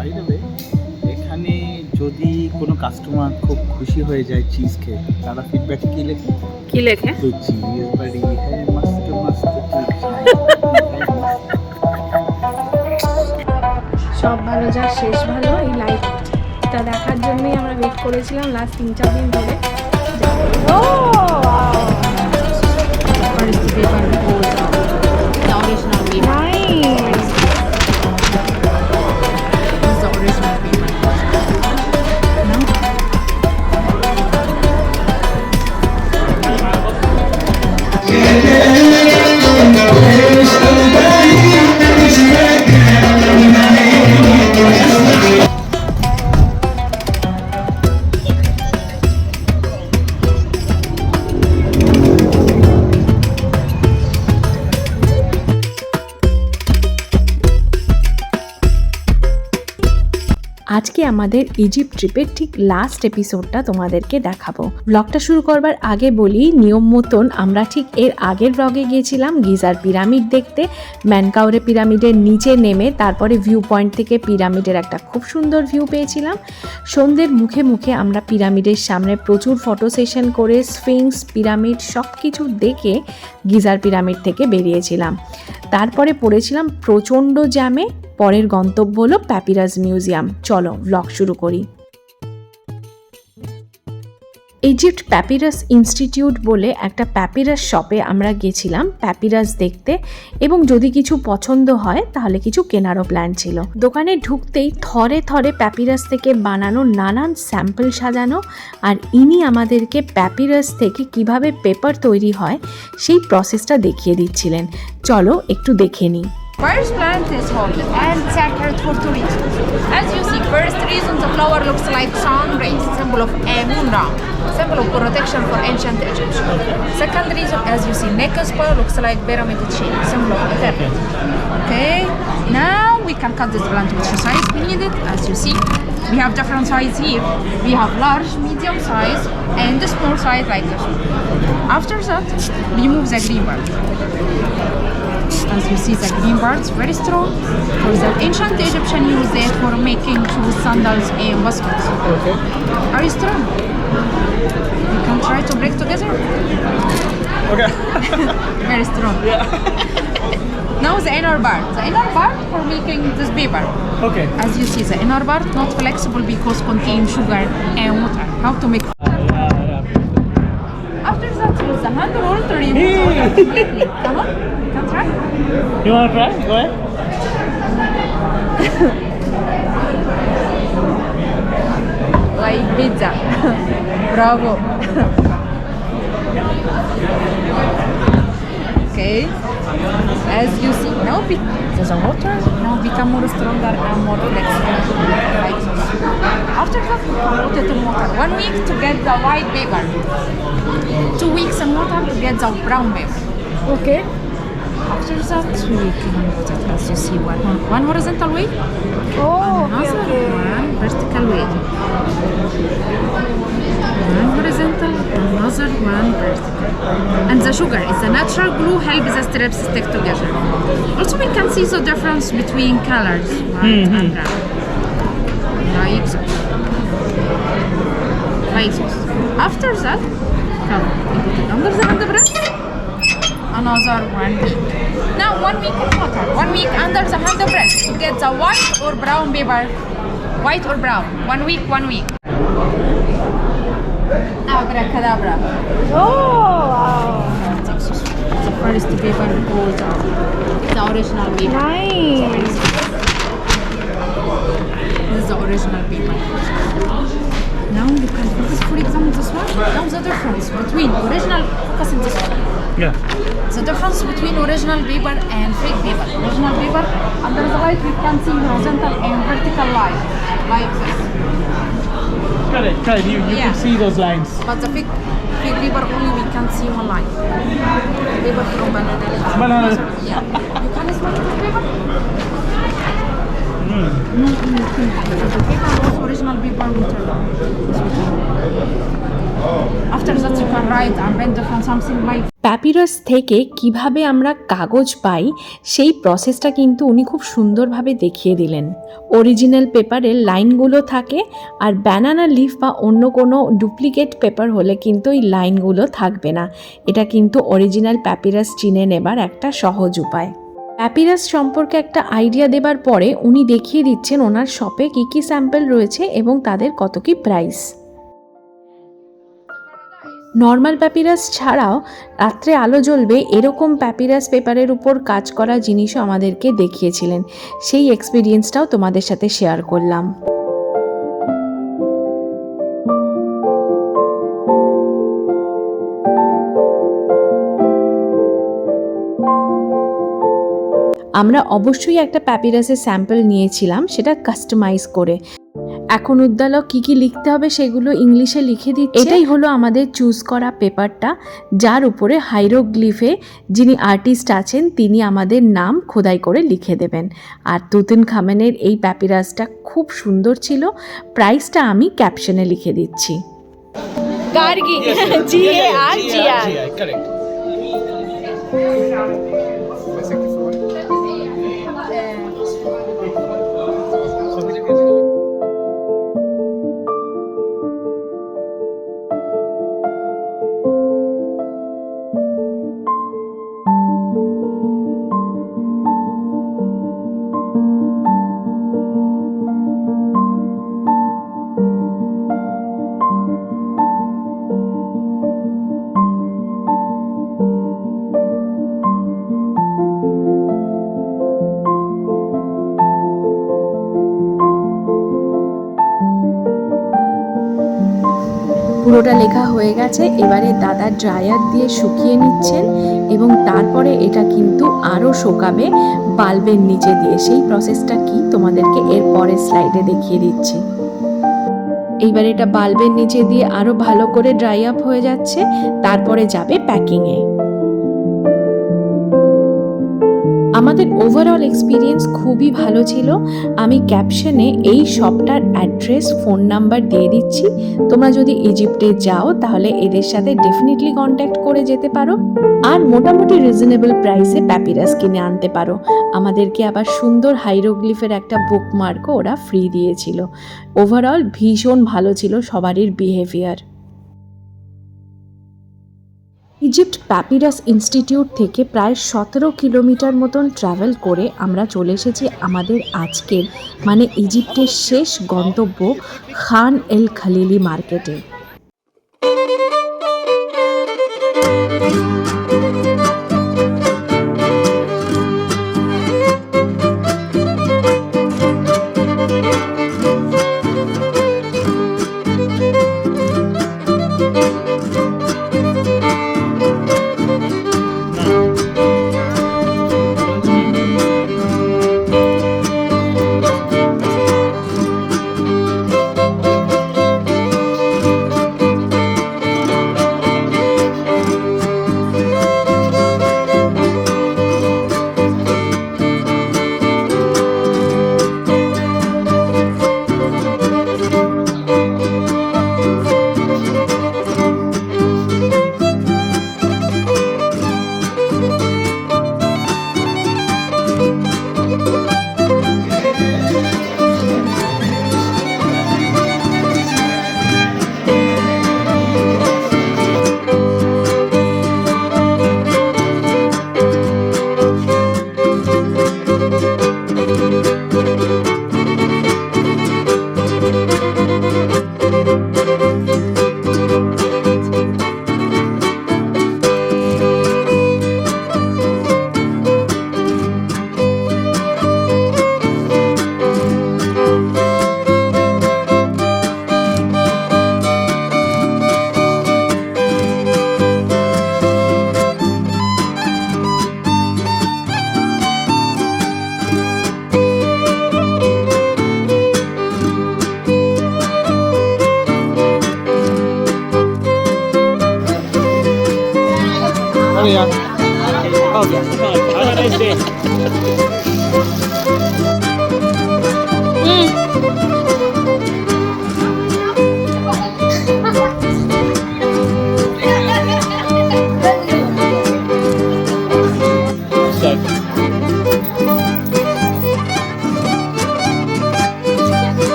By way এখানে যদি কোনো কাস্টমার খুব খুশি হয়ে যায় চিজ খেয়ে তারা ফিডব্যাক কি লেখে? কি লেখে? তো চিজ বাড়ি হ্যাঁ মস্ত মস্ত সব ভালো যা শেষ ভালো এই লাইভটা দেখার জন্যই আমরা ওয়েট করেছিলাম লাস্ট তিন চার দিন ধরে। First আমাদের ইজিপ্ট ট্রিপের ঠিক লাস্ট এপিসোডটা তোমাদেরকে দেখাবো। ব্লগটা শুরু করবার আগে বলি, নিয়ম মতন আমরা ঠিক এর আগের ব্লগে গিয়েছিলাম, গিজার পিরামিড দেখতে। ম্যানকাউরে পিরামিডের নিচে নেমে তারপরে ভিউ পয়েন্ট থেকে পিরামিডের একটা খুব সুন্দর ভিউ পেয়েছিলাম। সন্ধ্যের মুখে মুখে আমরা পিরামিডের সামনে প্রচুর ফটো সেশন করে স্ফিংস পিরামিড সব কিছু দেখে গিজার পিরামিড থেকে বেরিয়েছিলাম। তারপরে পড়েছিলাম প্রচণ্ড জ্যামে পরের গন্তব্য হলো প্যাপিরাস মিউজিয়াম। চলো ব্লগ শুরু করি। ইজিপ্ট প্যাপিরাস ইনস্টিটিউট বলে একটা প্যাপিরাস শপে আমরা গেছিলাম প্যাপিরাস দেখতে, এবং যদি কিছু পছন্দ হয়, তাহলে কিছু কেনারও প্ল্যান ছিল। দোকানে ঢুকতেই থরে থরে প্যাপিরাস থেকে বানানো, নানান স্যাম্পল সাজানো, আর ইনি আমাদেরকে প্যাপিরাস থেকে কীভাবে পেপার তৈরি হয়, সেই প্রসেসটা দেখিয়ে দিচ্ছিলেন। চলো, একটু দেখে নিই। First plant is holy and sacred for two. As you see, first reason the flower looks like sun rays, symbol of Amun-Ra, symbol of protection for ancient Egyptian. Second reason, as you see, Nekaspa looks like pyramid chain, symbol of eternity. Okay, now we can cut this plant which size we need it. As you see, we have different size here. We have large, medium size, and the small size like this. After that, remove the green part. As you see, the green bar is very strong for the ancient Egyptian used it for making shoes, sandals, and baskets. Okay. Are you strong? You can try to break together. Okay. very strong. Yeah. now the inner part. The inner bar for making this paper. Okay. As you see, the inner part not flexible because contain sugar and water. How to make after that, use the hand roll to remove the water completely. Come on, you can try. You want to try? Go ahead. like pizza. Bravo. okay. As you see, now be- there's a water now become more stronger and more flexible. Like. After that, put it water. One week to get the white paper. Two weeks in water to get the brown paper. Okay After that, we can put it as you see one, one horizontal way oh, oh another one vertical way. One horizontal, another one vertical. And the sugar is the natural glue help the strips stick together. Also, we can see the difference between colors, white and hmm, hmm. brown. Like this. After that, come, we put it under the underbreast another one week. Now one week in total, one week under the hand press to get the white or brown paper, white or brown, one week, one week. Abracadabra. Oh, wow. The first paper goes the original paper. Nice. This is the original paper. Now you can focus, for example, this one. Now the difference between original focus and this one. Yeah. The difference between original paper and fake paper. Original paper, under the light we can see horizontal and vertical line, like this. Correct. Correct. You, you Yeah. can see those lines. But the fake, fake paper only we can see one line. Paper from banana. Banana. Yeah. You can smell the paper? Mm. The paper was original paper water. After that, you can write and bend from something like papyrus থেকে কীভাবে আমরা কাগজ পাই, সেই প্রসেসটা কিন্তু উনি খুব সুন্দরভাবে দেখিয়ে দিলেন। অরিজিনাল পেপারের লাইনগুলো থাকে আর ব্যানানা লিফ বা অন্য কোনো ডুপ্লিকেট পেপার হলে কিন্তু এই লাইনগুলো থাকবে না। এটা কিন্তু অরিজিনাল প্যাপিরাস চিনে নেবার একটা সহজ উপায়। প্যাপিরাস সম্পর্কে একটা আইডিয়া দেবার পরে উনি দেখিয়ে দিচ্ছেন ওনার শপে কী কী স্যাম্পল রয়েছে এবং তাদের কত কী প্রাইস নর্মাল প্যাপিরাস ছাড়াও রাত্রে আলো জ্বলবে এরকম প্যাপিরাস পেপারের উপর কাজ করা জিনিসও আমাদেরকে দেখিয়েছিলেন। সেই এক্সপিরিয়েন্সটাও তোমাদের সাথে শেয়ার করলাম। আমরা অবশ্যই একটা প্যাপিরাসের স্যাম্পল নিয়েছিলাম, সেটা কাস্টমাইজ করে। এখন উদ্দালক কী কী লিখতে হবে সেগুলো ইংলিশে লিখে দিচ্ছে। এটাই হলো আমাদের চুজ করা পেপারটা যার উপরে হাইরোগ্লিফে যিনি আর্টিস্ট আছেন তিনি আমাদের নাম খোদাই করে লিখে দেবেন। আর তুতিন খামেনের এই প্যাপিরাসটা খুব সুন্দর ছিল। প্রাইসটা আমি ক্যাপশনে লিখে দিচ্ছি। গার্গি জি আর জি আর। পুরোটা লেখা হয়ে গেছে। এবারে দাদা ড্রায়ার দিয়ে শুকিয়ে নিচ্ছেন এবং তারপরে এটা কিন্তু আরও শোকাবে বাল্বের নিচে দিয়ে। সেই প্রসেসটা কি তোমাদেরকে এর পরের স্লাইডে দেখিয়ে দিচ্ছি। এইবার এটা বাল্বের নিচে দিয়ে আরও ভালো করে ড্রাই আপ হয়ে যাচ্ছে। তারপরে যাবে প্যাকিংয়ে ওভারঅল এক্সপিরিয়েন্স খুবই ভালো ছিল। আমি ক্যাপশনে এই শপটার অ্যাড্রেস ফোন নাম্বার দিয়ে দিচ্ছি। তোমরা যদি ইজিপ্টে যাও, তাহলে এদের সাথে ডেফিনেটলি কন্ট্যাক্ট করে যেতে পারো। আর মোটামুটি রিজনেবল প্রাইসে প্যাপিরাস কিনে আনতে পারো। আমাদেরকে আবার সুন্দর হাইরোগ্লিফের একটা বুকমার্কও ওরা ফ্রি দিয়েছিল। ওভারঅল ভীষণ ভালো ছিল সবারই বিহেভিয়ার ইজিপ্ট প্যাপিরাস ইনস্টিটিউট থেকে প্রায় সতেরো কিলোমিটার মতন ট্রাভেল করে আমরা চলে এসেছি আমাদের আজকের মানে ইজিপ্টের শেষ গন্তব্য খান এল খালিলি মার্কেটে। Música Ano yan? Oh, have a nice day.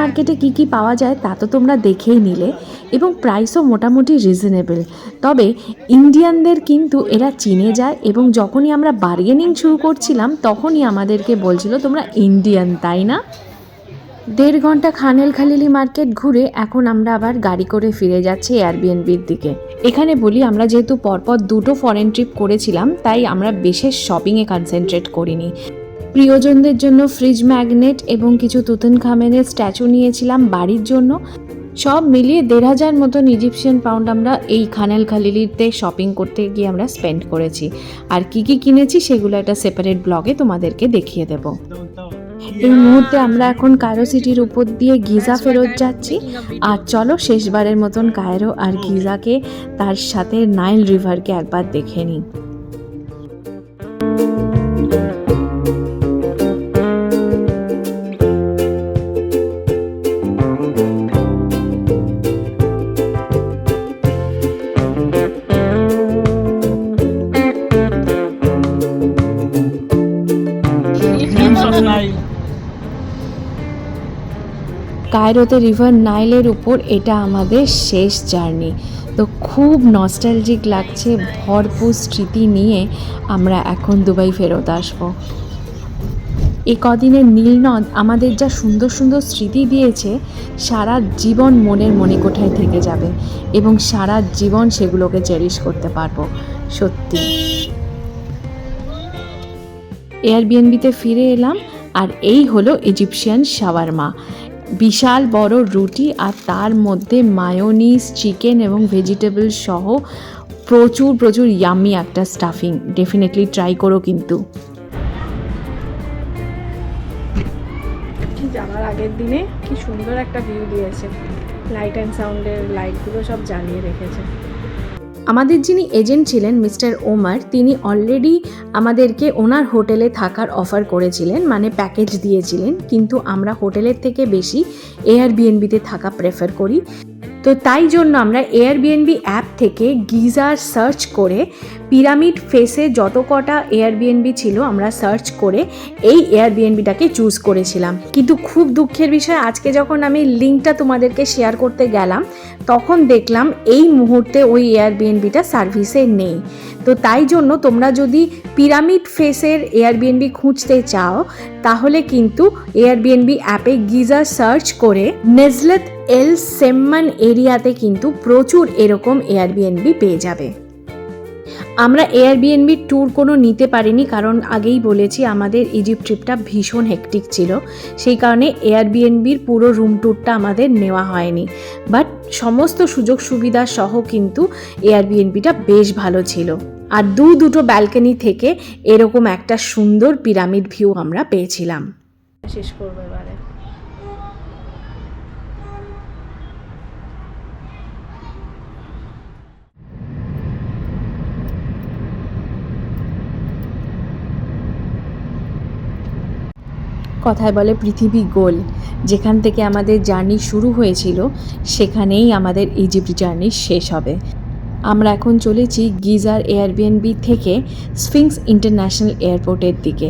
মার্কেটে কি কি পাওয়া যায় তা তো তোমরা দেখেই নিলে এবং প্রাইসও মোটামুটি রিজনেবল। তবে ইন্ডিয়ানদের কিন্তু এরা চিনে যায় এবং যখনই আমরা বার্গেনিং শুরু করছিলাম তখনই আমাদেরকে বলছিল, তোমরা ইন্ডিয়ান, তাই না? দেড় ঘণ্টা খানেল খালিলি মার্কেট ঘুরে এখন আমরা আবার গাড়ি করে ফিরে যাচ্ছি এয়ারবিএনবির দিকে। এখানে বলি, আমরা যেহেতু পরপর দুটো ফরেন ট্রিপ করেছিলাম, তাই আমরা বিশেষ শপিংয়ে কনসেন্ট্রেট করিনি। প্রিয়জনদের জন্য ফ্রিজ ম্যাগনেট এবং কিছু তুতুন খামেনের স্ট্যাচু নিয়েছিলাম বাড়ির জন্য। সব মিলিয়ে দেড় হাজার মতন ইজিপশিয়ান পাউন্ড আমরা এই খানেল খালিলিতে শপিং করতে গিয়ে আমরা স্পেন্ড করেছি। আর কি কি কিনেছি সেগুলো একটা সেপারেট ব্লগে তোমাদেরকে দেখিয়ে দেবো। এই মুহূর্তে আমরা এখন কায়রো সিটির উপর দিয়ে গিজা ফেরত যাচ্ছি। আর চলো শেষবারের মতন কায়রো আর গিজাকে তার সাথে নাইল রিভারকে একবার দেখে নিই। কায়রোতে রিভার নাইলের উপর এটা আমাদের শেষ জার্নি। তো খুব নস্টালজিক লাগছে, ভরপুর স্মৃতি নিয়ে আমরা এখন দুবাই ফেরত আসব। এই কদিনের নীলনদ আমাদের যা সুন্দর সুন্দর স্মৃতি দিয়েছে, সারা জীবন মনের মনে কোঠায় থেকে যাবে এবং সারা জীবন সেগুলোকে চেরিশ করতে পারব, সত্যি। এয়ারবিএনবিতে ফিরে এলাম, আর এই হলো ইজিপশিয়ান শাওয়ারমা বিশাল বড় রুটি আর তার মধ্যে মায়োনিজ চিকেন এবং ভেজিটেবল সহ প্রচুর প্রচুর ইয়ামি একটা স্টাফিং ডেফিনেটলি ট্রাই করো কিন্তু। যাওয়ার আগের দিনে? কি সুন্দর একটা ভিউ দিয়েছে। লাইট অ্যান্ড সাউন্ডের লাইটগুলো সব জ্বালিয়ে রেখেছে। আমাদের যিনি এজেন্ট ছিলেন মিস্টার ওমার, তিনি অলরেডি আমাদেরকে ওনার হোটেলে থাকার অফার করেছিলেন মানে প্যাকেজ দিয়েছিলেন। কিন্তু আমরা হোটেলের থেকে বেশি এয়ারবিএনবিতে থাকা প্রেফার করি। তো তাই জন্য আমরা এয়ারবিএনবি অ্যাপ থেকে গিজার সার্চ করে পিরামিড ফেসে যত কটা এয়ারবিএনবি ছিল আমরা সার্চ করে এই এয়ারবিএনবিটাকে চুজ করেছিলাম। কিন্তু খুব দুঃখের বিষয়, আজকে যখন আমি লিঙ্কটা তোমাদেরকে শেয়ার করতে গেলাম, তখন দেখলাম এই মুহূর্তে ওই এয়ারবিএনবিটা সার্ভিসে নেই। তো তাই জন্য তোমরা যদি পিরামিড ফেসের এয়ারবিএনবি খুঁজতে চাও, তাহলে কিন্তু এয়ারবিএনবি অ্যাপে গিজার সার্চ করে নেজলেত এল সেম্মান এরিয়াতে কিন্তু প্রচুর এরকম এয়ারবিএনবি পেয়ে যাবে। আমরা এয়ারবিএনবির ট্যুর কোনো নিতে পারিনি, কারণ আগেই বলেছি আমাদের ইজিপ্ট ট্রিপটা ভীষণ হেকটিক ছিল। সেই কারণে এয়ারবিএনবির পুরো রুম ট্যুরটা আমাদের নেওয়া হয়নি। বাট সমস্ত সুযোগ সুবিধা সহ কিন্তু এয়ারবিএনবিটা বেশ ভালো ছিল। আর দু দুটো ব্যালকনি থেকে এরকম একটা সুন্দর পিরামিড ভিউ আমরা পেয়েছিলাম। শেষ করব এবারে। কথায় বলে পৃথিবী গোল। যেখান থেকে আমাদের জার্নি শুরু হয়েছিল, সেখানেই আমাদের ইজিপ্ট জার্নি শেষ হবে। আমরা এখন চলেছি গিজার এয়ারবিএনবি থেকে স্ফিংস ইন্টারন্যাশনাল এয়ারপোর্টের দিকে।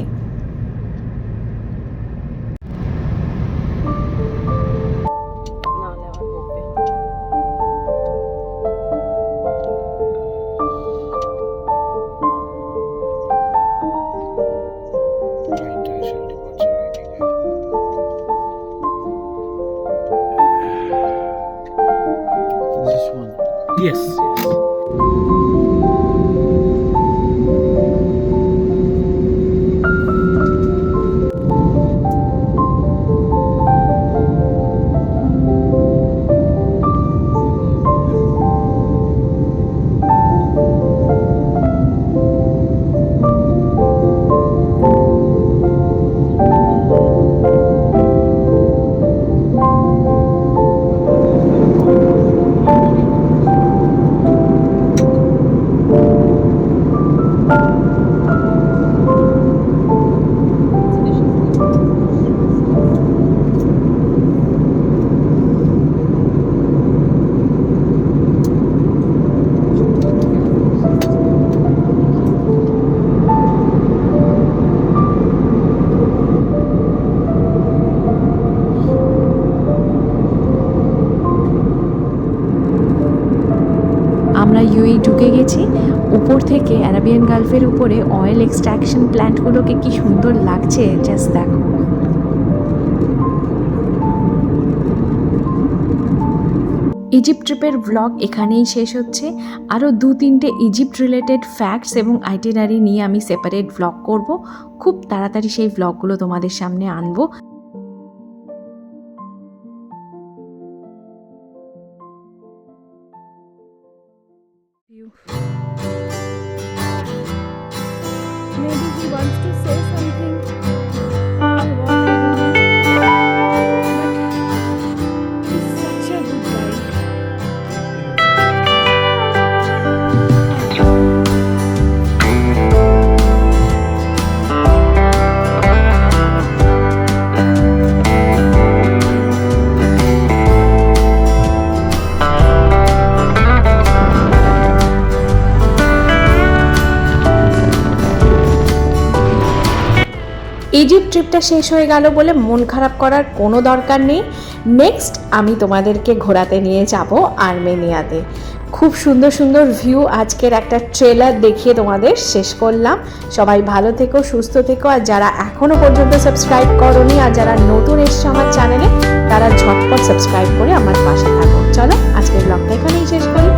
Yes. উপর থেকে অ্যারাবিয়ান গালফের উপরে অয়েল এক্সট্রাকশন প্ল্যান্টগুলোকে কি সুন্দর লাগছে জাস্ট দেখো। ইজিপ্ট ট্রিপের ব্লগ এখানেই শেষ হচ্ছে। আরও দু তিনটে ইজিপ্ট রিলেটেড ফ্যাক্টস এবং আইটেনারি নিয়ে আমি সেপারেট ব্লগ করব। খুব তাড়াতাড়ি সেই ব্লগগুলো তোমাদের সামনে আনব। Maybe he wants to say something. Egypt ট্রিপটা শেষ হয়ে গেল বলে মন খারাপ করার কোনো দরকার নেই। নেক্সট আমি তোমাদেরকে ঘোরাতে নিয়ে যাব আর্মেনিয়াতে। খুব সুন্দর সুন্দর ভিউ আজকের একটা ট্রেলার দেখিয়ে তোমাদের শেষ করলাম। সবাই ভালো থেকো, সুস্থ থেকো, আর যারা এখনও পর্যন্ত সাবস্ক্রাইব করনি আর যারা নতুন এসছো আমার চ্যানেলে তারা ঝটপট সাবস্ক্রাইব করে আমার পাশে থাকো। চলো, আজকের ব্লগটা এখানেই শেষ করি।